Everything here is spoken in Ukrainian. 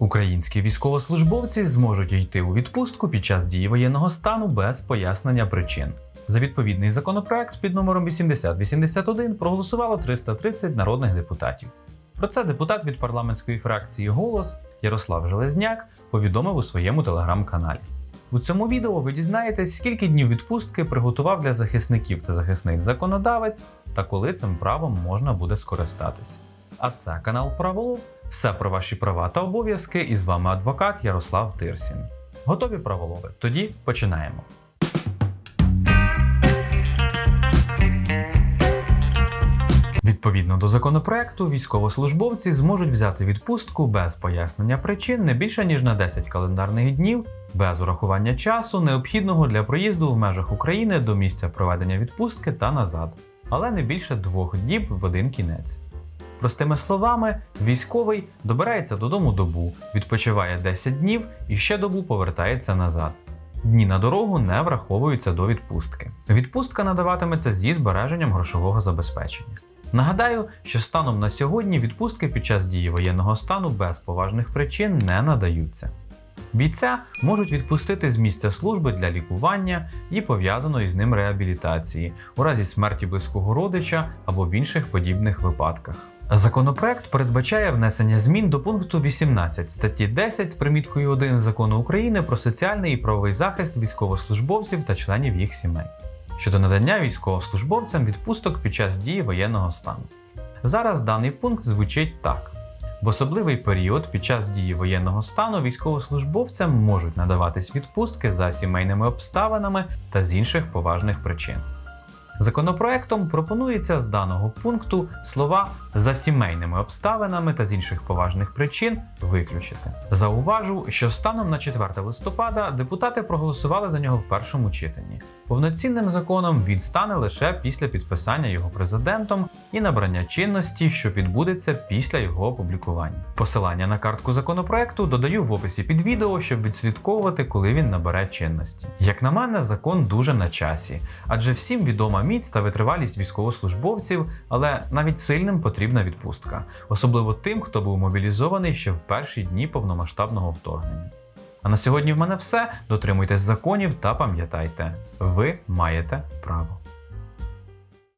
Українські військовослужбовці зможуть йти у відпустку під час дії воєнного стану без пояснення причин. За відповідний законопроект під номером 8081 проголосувало 330 народних депутатів. Про це депутат від парламентської фракції Голос Ярослав Железняк повідомив у своєму телеграм-каналі. У цьому відео ви дізнаєтесь, скільки днів відпустки приготував для захисників та захисниць законодавець та коли цим правом можна буде скористатись. А це канал Праволов. Все про ваші права та обов'язки. І з вами адвокат Ярослав Тирсін. Готові праволови? Тоді починаємо. Відповідно до законопроекту, військовослужбовці зможуть взяти відпустку без пояснення причин не більше ніж на 10 календарних днів, без урахування часу, необхідного для проїзду в межах України до місця проведення відпустки та назад, але не більше двох діб в один кінець. Простими словами, військовий добирається додому добу, відпочиває 10 днів і ще добу повертається назад. Дні на дорогу не враховуються до відпустки. Відпустка надаватиметься зі збереженням грошового забезпечення. Нагадаю, що станом на сьогодні відпустки під час дії воєнного стану без поважних причин не надаються. Бійця можуть відпустити з місця служби для лікування і пов'язаної з ним реабілітації у разі смерті близького родича або в інших подібних випадках. Законопроект передбачає внесення змін до пункту 18 статті 10 з приміткою 1 закону України про соціальний і правовий захист військовослужбовців та членів їх сімей щодо надання військовослужбовцям відпусток під час дії воєнного стану. Зараз даний пункт звучить так: в особливий період під час дії воєнного стану військовослужбовцям можуть надаватись відпустки за сімейними обставинами та з інших поважних причин. Законопроектом пропонується з даного пункту слова за сімейними обставинами та з інших поважних причин виключити. Зауважу, що станом на 4 листопада депутати проголосували за нього в першому читанні. Повноцінним законом він стане лише після підписання його президентом і набрання чинності, що відбудеться після його опублікування. Посилання на картку законопроекту додаю в описі під відео, щоб відслідковувати, коли він набере чинності. Як на мене, закон дуже на часі, адже всім відома міць та витривалість військовослужбовців, але навіть сильним потрібна відпустка, особливо тим, хто був мобілізований ще в перші дні повномасштабного вторгнення. А на сьогодні в мене все. Дотримуйтесь законів та пам'ятайте, ви маєте право.